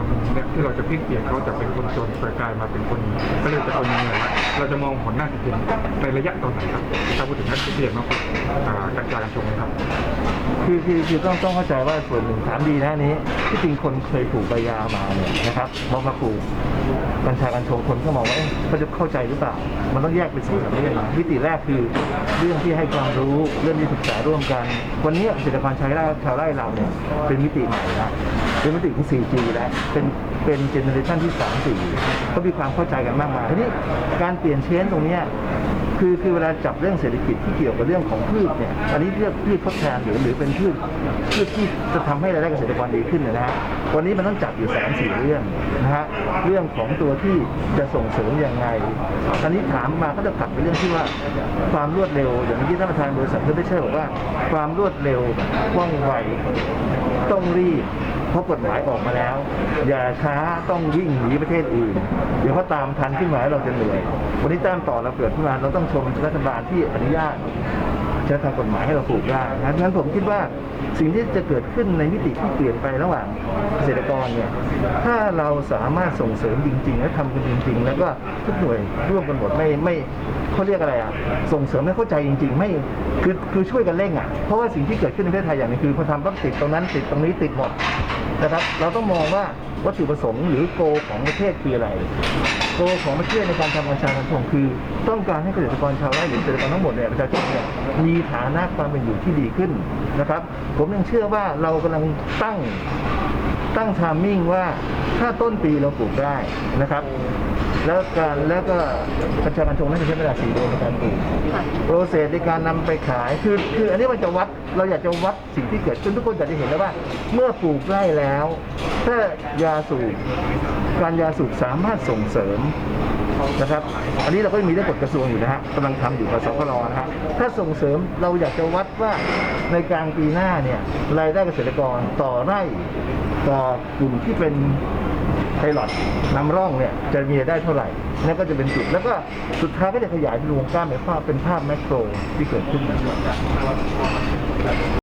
รเนี่ยที่เราจะพลิกเปลี่ยนเขาจากเป็นคนจนไปกลายมาเป็นคนก็เลยจะคนมีเงินละเราจะมองผลน่าจะเป็นในระยะตอนไหนครับถ้าพูดถึงนักเรียนมากกว่าการการชงครับ คือคือคือต้องต้องเข้าใจว่าส่วนหนึ่งถามดีนะนี้ ที่จริงคนเคยปลูกใบยามาเนี่ยนะครับพองมาปลูกกัญชากัญชงคนก็มองว่าเอ๊ะเขาจะเข้าใจหรือเปล่า มันต้องแยกเป็นสองสามเรื่องนะมิติแรกคือเรื่องที่ให้ความรู้เรื่องที่ศึกษาร่วมกัน วันนี้เกษตรกรชาวไร่ชาวไร่เราเนี่ยเป็นมิติใหม่นะเป็นมิติของ 4G แล้วเป็นเป็นเจเนอเรชันที่3 4ก็มีความเข้าใจกันมากมายทีนี้การเปลี่ยนเชนตรงนี้ คือคือเวลาจับเรื่องเศรษฐกิจที่เกี่ยวกับเรื่องของพืชเนี่ยอันนี้เรียกพืชทดแทนหรือหรือเป็นพืชพืชที่จะทำให้รายได้เกษตรกรดีขึ้นนะฮะวันนี้มันต้องจับอยู่สามสี่เรื่องนะฮะเรื่องของตัวที่จะส่งเสริมยังไง อันนี้ถามมาก็จะกลับไปเรื่องที่ว่าความรวดเร็วอย่างเมื่ท่านประธานบริษัทเพื่อได้เชื่อบอกว่า ความรวดเร็วว่องไวต้องรีบ เพราะกฎหมายออกมาแล้ว อย่าช้าต้องวิ่งหนีประเทศอื่น เดี๋ยวเขาตามทันขึ้นมาเราจะเหนื่อยวันนี้แต้มต่อเราเกิดขึ้นมาเราต้องชมรัฐบาลที่อนุญาตใช้ทางกฎหมายให้เราปลูกได้นะงั้นผมคิดว่าสิ่งที่จะเกิดขึ้นในมิติที่เปลี่ยนไประหว่างเกษตรกรเนี่ยถ้าเราสามารถส่งเสริมจริง ๆ และทำกันจริง ๆ แล้วก็ทุกหน่วยร่วมกันหมดไม่ไม่เขาเรียกอะไรอะส่งเสริมให้เข้าใจจริง ๆ ไม่คือคือช่วยกันเร่งอะเพราะว่าสิ่งที่เกิดขึ้นในประเทศไทยอย่างนึงคือพอทำปั๊บติดตรงนั้นติดตรงนี้ติดหมด นะครับ เราต้องมองว่าวัตถุประสงค์หรือโกของประเทศคืออะไร โกของประเทศในการทำกัญชากัญชงคือ ต้องการให้เกษตรกรชาวไร่หรือเกษตรกรทั้งหมดเนี่ยประชาชนเนี่ยมีฐานะความเป็นอยู่ที่ดีขึ้นนะครับ ผมยังเชื่อว่าเรากำลังตั้งตั้งทามมิ่งว่าถ้าต้นปีเราปลูกได้นะครับ แล้วการแล้วก็กัญชากัญชงน่าจะใช้เวลาสี่เดือนในการปลูกโปรเซสในการนำไปขายคือคืออันนี้มันจะวัดเราอยากจะวัดสิ่งที่เกิดขึ้นทุกคนอยากจะเห็นแล้วว่า เมื่อปลูกไร่แล้วถ้ายาสูบการยาสูบสามารถส่งเสริมนะครับ อันนี้เราก็มีได้กฎกระทรวงอยู่นะฮะกำลังทำอยู่กับสครนะฮะถ้าส่งเสริมเราอยากจะวัดว่าในกลางปีหน้าเนี่ยรายได้เกษตรกรต่อไร่ต่อกลุ่มที่เป็นไพลอตนำร่องเนี่ยจะมีรายได้เท่าไหร่นั่นก็จะเป็นจุด แล้วก็สุดท้ายก็จะขยายไปรวงกล้ามเป็นภาพเป็นภาพแมกโรที่เกิดขึ้นนะครับ